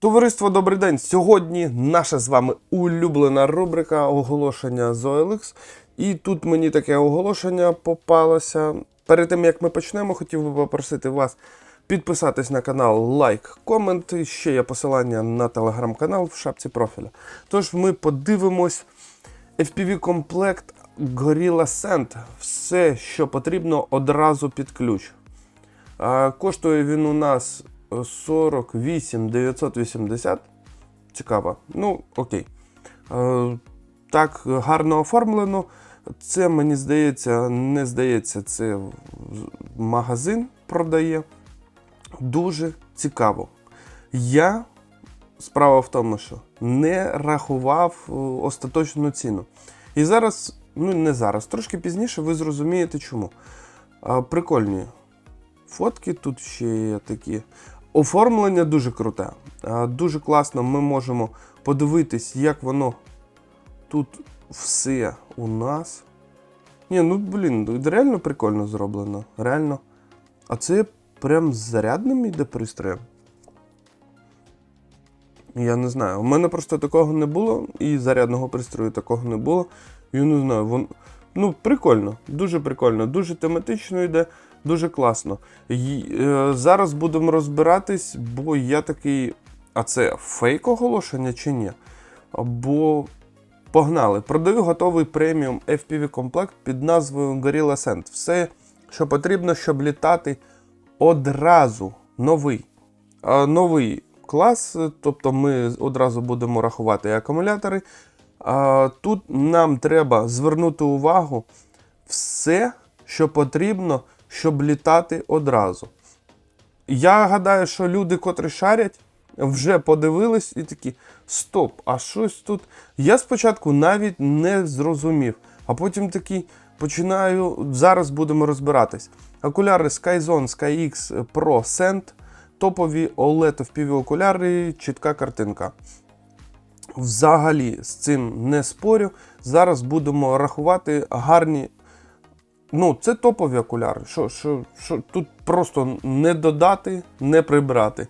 Товариство, добрий день! Сьогодні наша з вами улюблена рубрика оголошення з. І тут мені таке оголошення попалося. Перед тим як ми почнемо, хотів би попросити вас підписатись на канал, лайк, комент. І ще є посилання на телеграм-канал в шапці профіля. Тож ми подивимось FPV-комплект Gorilla Send. Все, що потрібно одразу під ключ. Коштує він у нас 48 980. Цікаво. Ну, окей. Е, Так, гарно оформлено. Це, мені здається, не здається, це магазин продає. Дуже цікаво. Я, справа в тому, що не рахував е, остаточну ціну. І зараз, ну не зараз, трошки пізніше ви зрозумієте чому. Прикольні фотки тут ще є такі. Оформлення дуже круте. Дуже класно ми можемо подивитись, як воно тут все у нас. Ні, ну блін, реально прикольно зроблено. Реально. А це прям з зарядним іде пристроєм. Я не знаю. У мене просто такого не було, і зарядного пристрою такого не було. Я не знаю, вон... ну прикольно, дуже прикольно, дуже тематично йде, дуже класно. І, е, зараз будемо розбиратись, бо я такий. А це фейк оголошення чи ні? Бо погнали. Продаю готовий преміум FPV комплект під назвою Gorilla Send. Все, що потрібно, щоб літати одразу новий. Новий клас, тобто ми одразу будемо рахувати акумулятори. А, тут нам треба звернути увагу все, що потрібно, щоб літати одразу. Я гадаю, що люди, котрі шарять, вже подивились і такі: стоп, а щось тут. Я спочатку навіть не зрозумів, а потім такий починаю. Зараз будемо розбиратись. Окуляри Skyzone SkyX Pro Send, топові OLED FPV окуляри, чітка картинка. Взагалі з цим не спорю. Зараз будемо рахувати гарні. Ну, це топові окуляри. Що, що, що, тут просто не додати, не прибрати.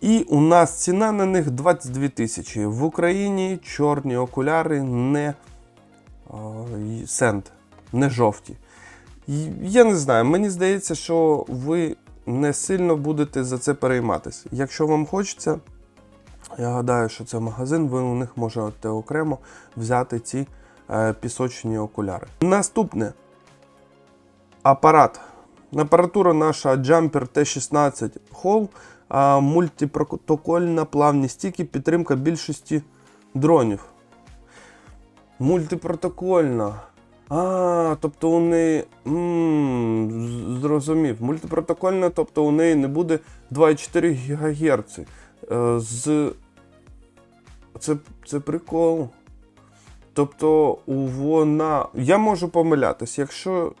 І у нас ціна на них 22 тисячі. В Україні чорні окуляри не сенд, не жовті. Я не знаю, мені здається, що ви не сильно будете за це перейматися. Якщо вам хочеться, я гадаю, що це магазин, ви у них можете окремо взяти ці е, пісочні окуляри. Наступне апарат. Апаратура наша Jumper T16 Hall, мультипротокольна плавні стіки, підтримка більшості дронів. Мультипротокольна. А, тобто у неї. м, з- Зрозумів. Мультипротокольна, тобто у неї не буде 2,4 ГГц. Е, З. Це, це прикол. Тобто вона. Я можу помилятися. Якщо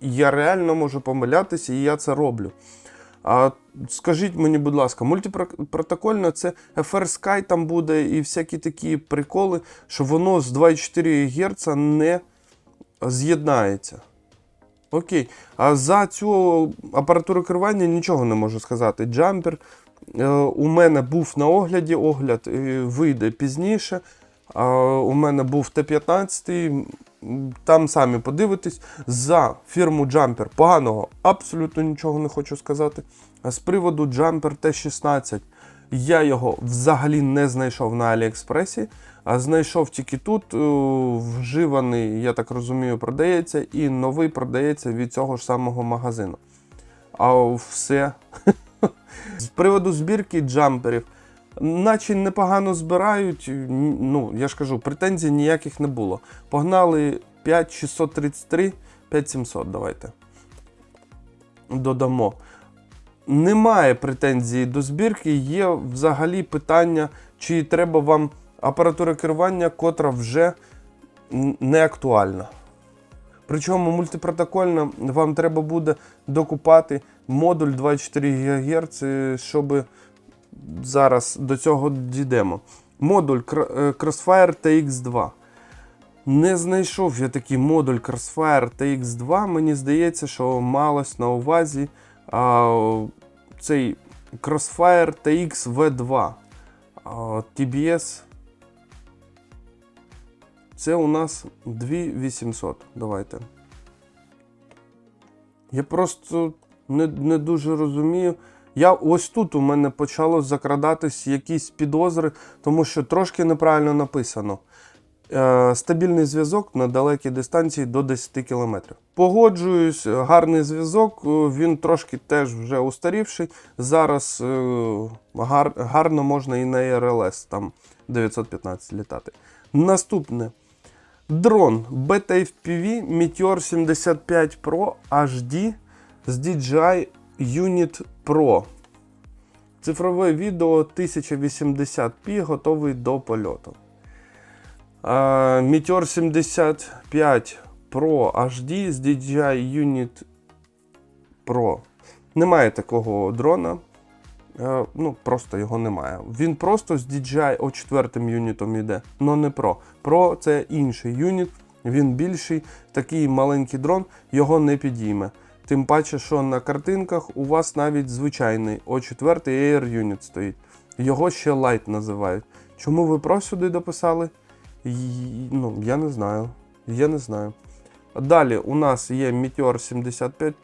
я реально можу помилятися, і я це роблю. А скажіть мені, будь ласка, мультипротокольно це FR Sky там буде і всякі такі приколи, що воно з 2,4 Гц не з'єднається. Окей. А за цю апаратуру керування нічого не можу сказати. Джампер е, у мене був на огляді, огляд вийде пізніше. У мене був Т-15, там самі подивитесь. За фірму Jumper поганого абсолютно нічого не хочу сказати. А з приводу Jumper Т-16 я його взагалі не знайшов на Аліекспресі, а знайшов тільки тут. Вживаний, я так розумію, продається, і новий продається від цього ж самого магазину. А все. З приводу збірки джамперів, наче непогано збирають. Ну, я ж кажу, претензій ніяких не було. Погнали 5633, 5700, давайте. Додамо. Немає претензій до збірки, є взагалі питання, чи треба вам апаратура керування, котра вже не актуальна. Причому мультипротокольно вам треба буде докупати модуль 24 ГГц, щоб зараз до цього дійдемо. Модуль е, Crossfire TX2. Не знайшов я такий модуль Crossfire TX2. Мені здається, що малось на увазі а, цей Crossfire TX V2. А, TBS. Це у нас 2800. Давайте. Я просто не, не дуже розумію. Я ось тут у мене почало закрадатись якісь підозри, тому що трошки неправильно написано. Е, стабільний зв'язок на далекій дистанції до 10 км. Погоджуюсь, гарний зв'язок, е, він трошки теж вже устарівший. Зараз е, гар, гарно можна і на РЛС там 915 літати. Наступне. Дрон Beta FPV Meteor 75 Pro HD з DJI Unit Pro. Цифрове відео 1080p готовий до польоту. Meteor 75 Pro HD з DJI Unit Pro. Немає такого дрона. Е, Ну, просто його немає. Він просто з DJI о 4 юнітом йде, але не Pro. Pro це інший юніт, він більший, такий маленький дрон, його не підійме. Тим паче, що на картинках у вас навіть звичайний O4 Air Unit стоїть. Його ще Light називають. Чому ви Pro сюди дописали? Ну, я не знаю. Я не знаю. Далі у нас є Meteor 75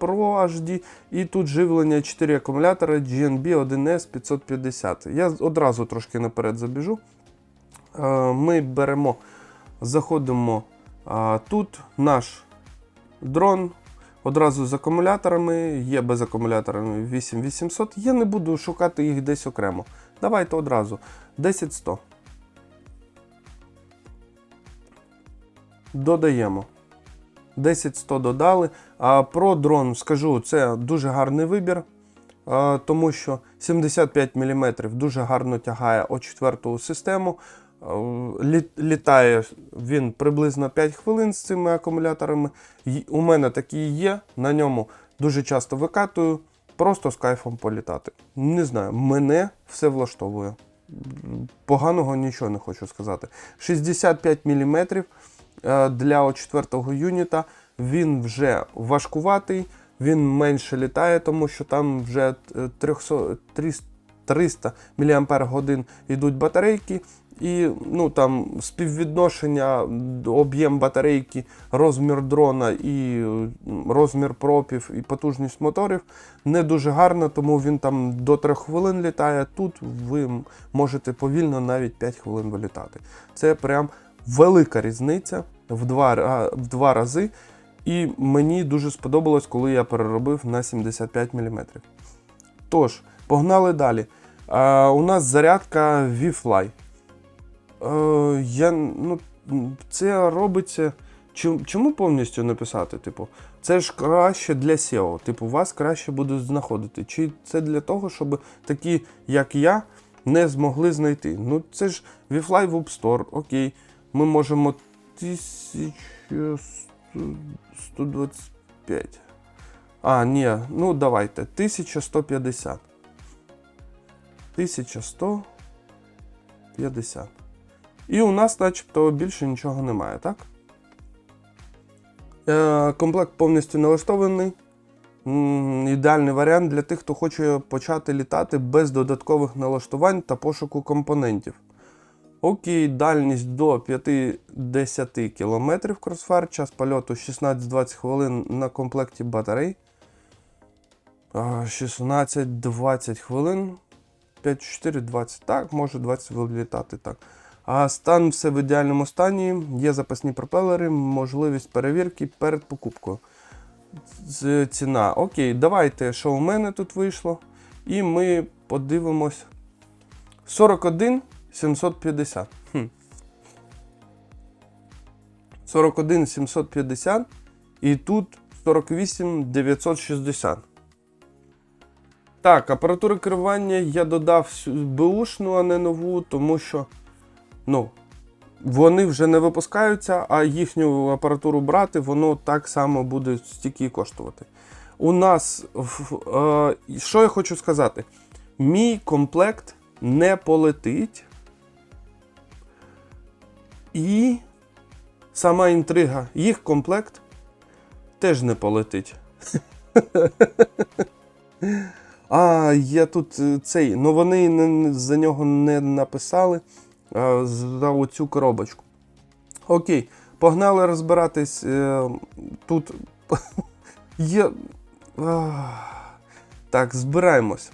Pro HD, і тут живлення 4 акумулятори GNB 1S 550. Я одразу трошки наперед забіжу. Е, Ми беремо, заходимо тут наш дрон. Одразу з акумуляторами, є без акумуляторами 8800. Я не буду шукати їх десь окремо. Давайте одразу. 10100. Додаємо. 10100 додали. А про дрон скажу, це дуже гарний вибір, тому що 75 мм дуже гарно тягає О4 систему. Літає він приблизно 5 хвилин з цими акумуляторами. У мене такі є, на ньому дуже часто викатую, просто з кайфом політати. Не знаю, мене все влаштовує. Поганого нічого не хочу сказати. 65 мм е, для О4 юніта. Він вже важкуватий, він менше літає, тому що там вже е, 300, 300 мАч йдуть батарейки. І ну, там, співвідношення об'єм батарейки, розмір дрона і е, розмір пропів і потужність моторів не дуже гарно, тому він там до 3 хвилин літає. Тут ви можете повільно навіть 5 хвилин вилітати. Це прям велика різниця в два, в два рази. І мені дуже сподобалось, коли я переробив на 75 мм. Тож, погнали далі. А, у нас зарядка V-Fly. Е, я, ну, це робиться. Чому, повністю написати? Типу, це ж краще для SEO. Типу, вас краще будуть знаходити. Чи це для того, щоб такі, як я, не змогли знайти? Ну, це ж VFly в Store, окей. Ми можемо 1125. А, ні, ну давайте. 1150. 1150. І у нас, начебто, більше нічого немає, так? Е, комплект повністю налаштований. Ідеальний варіант для тих, хто хоче почати літати без додаткових налаштувань та пошуку компонентів. Окей, дальність до 5-10 км кросфар, час польоту 16-20 хвилин на комплекті батарей. 16-20 хвилин. 5-4-20. Так, може 20 вилітати так. А стан все в ідеальному стані. Є запасні пропелери, можливість перевірки перед покупкою. Ціна. Окей, давайте, що у мене тут вийшло. І ми подивимось. 41 750. Хм. 41 750. І тут 48 960. Так, апаратуру керування я додав беушну, а не нову, тому що ну, вони вже не випускаються, а їхню апаратуру брати, воно так само буде стільки коштувати. У нас, е, що я хочу сказати, мій комплект не полетить. І сама інтрига, їх комплект теж не полетить. А, є тут е, цей. Ну вони за нього не написали за оцю коробочку. Окей, погнали розбиратись. Е, тут є. Так, збираємось.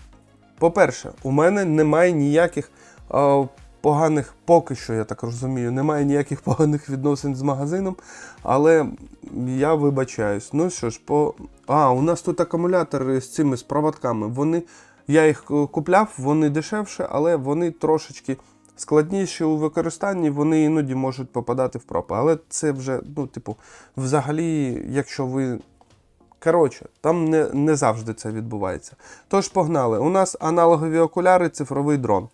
По-перше, у мене немає ніяких а, поганих, поки що, я так розумію, немає ніяких поганих відносин з магазином, але я вибачаюсь. Ну що ж, по. А, у нас тут акумулятори з цими з проводками. Вони, я їх е, купляв, вони дешевше, але вони трошечки складніші у використанні, вони іноді можуть попадати в пропи. Але це вже, ну, типу, взагалі, якщо ви Коротше, там не, не завжди це відбувається. Тож погнали. У нас аналогові окуляри, цифровий дрон.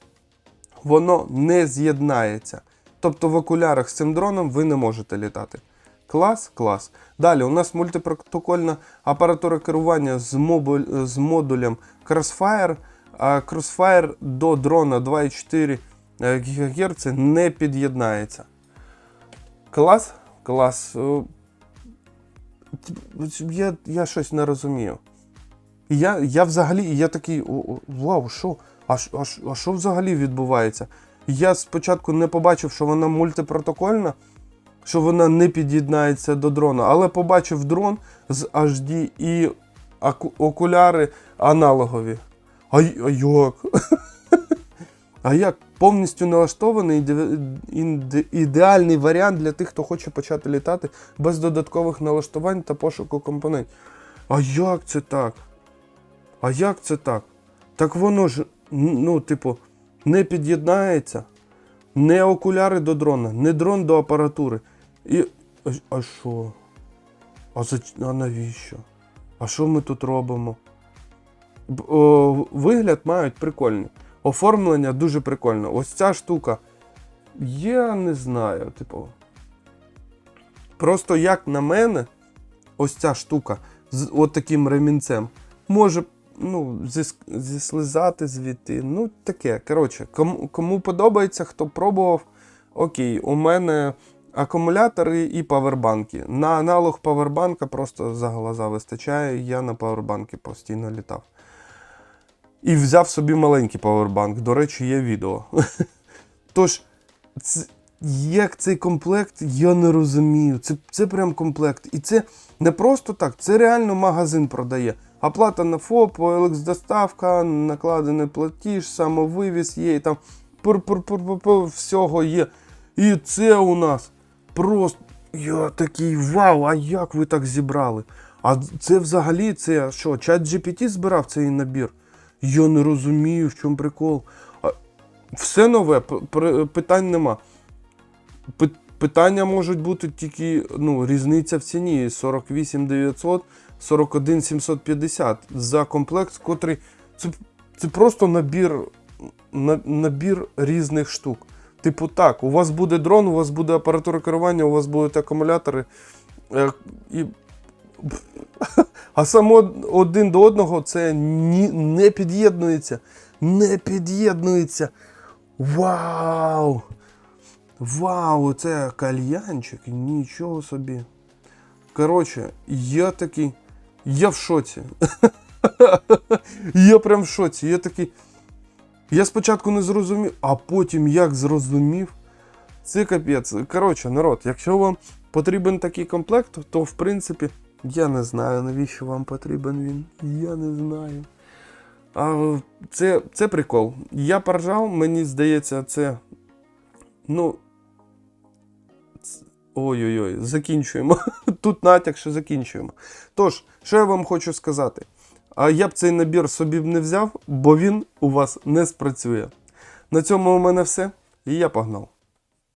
Воно не з'єднається. Тобто в окулярах з цим дроном ви не можете літати. Клас, клас. Далі у нас мультипротокольна апаратура керування з, мобуль, з модулем Crossfire. А Crossfire до дрона 2,4 ГГц не під'єднається. Клас? Клас. Е, я, я щось не розумію. Я, я взагалі, я такий, вау, що? А, а, а що взагалі відбувається? Я спочатку не побачив, що вона мультипротокольна, що вона не під'єднається до дрона, але побачив дрон з HD і окуляри аналогові. А як? А як? Повністю налаштований ідеальний варіант для тих, хто хоче почати літати без додаткових налаштувань та пошуку компонентів. А як це так? А як це так? Так воно ж, ну, типу, не під'єднається. Не окуляри до дрона, не дрон до апаратури. І. а- що? А, за, а навіщо? А що ми тут робимо? О, вигляд мають прикольний. Оформлення дуже прикольне. Ось ця штука. Я не знаю, типу. Просто як на мене, ось ця штука з от таким ремінцем може ну, зіс- зіслизати звідти. Ну, таке. Коротше, кому, кому подобається, хто пробував, окей, у мене акумулятори і павербанки. На аналог павербанка просто за глаза вистачає. Я на павербанки постійно літав. І взяв собі маленький павербанк. До речі, є відео. Тож, як цей комплект, я не розумію. Це, це прям комплект. І це не просто так, це реально магазин продає. Оплата на ФОП, OLX доставка, накладений платіж, самовивіз є, і там всього є. І це у нас просто. Я такий вау, а як ви так зібрали? А це взагалі це що, чат GPT збирав цей набір? Я не розумію, в чому прикол. Все нове, питань нема. Питання можуть бути тільки ну, різниця в ціні 48 900, 41 750 за комплект, котрий це, це просто набір, на, набір різних штук. Типу, так, у вас буде дрон, у вас буде апаратура керування, у вас будуть акумулятори. Е, і... А само один до одного це ні, не під'єднується. Не під'єднується. Вау! Вау, це кальянчик, нічого собі. Коротше, я такий. Я в шоці. я прям в шоці. Я такий. Я спочатку не зрозумів, а потім як зрозумів. Це капець. Коротше, народ, якщо вам потрібен такий комплект, то в принципі, я не знаю, навіщо вам потрібен він. Я не знаю. А, це, це прикол. Я поржав, мені здається, це. Ну. Ой-ой-ой, закінчуємо. Тут натяк, що закінчуємо. Тож, що я вам хочу сказати? А я б цей набір собі б не взяв, бо він у вас не спрацює. На цьому у мене все. І я погнав.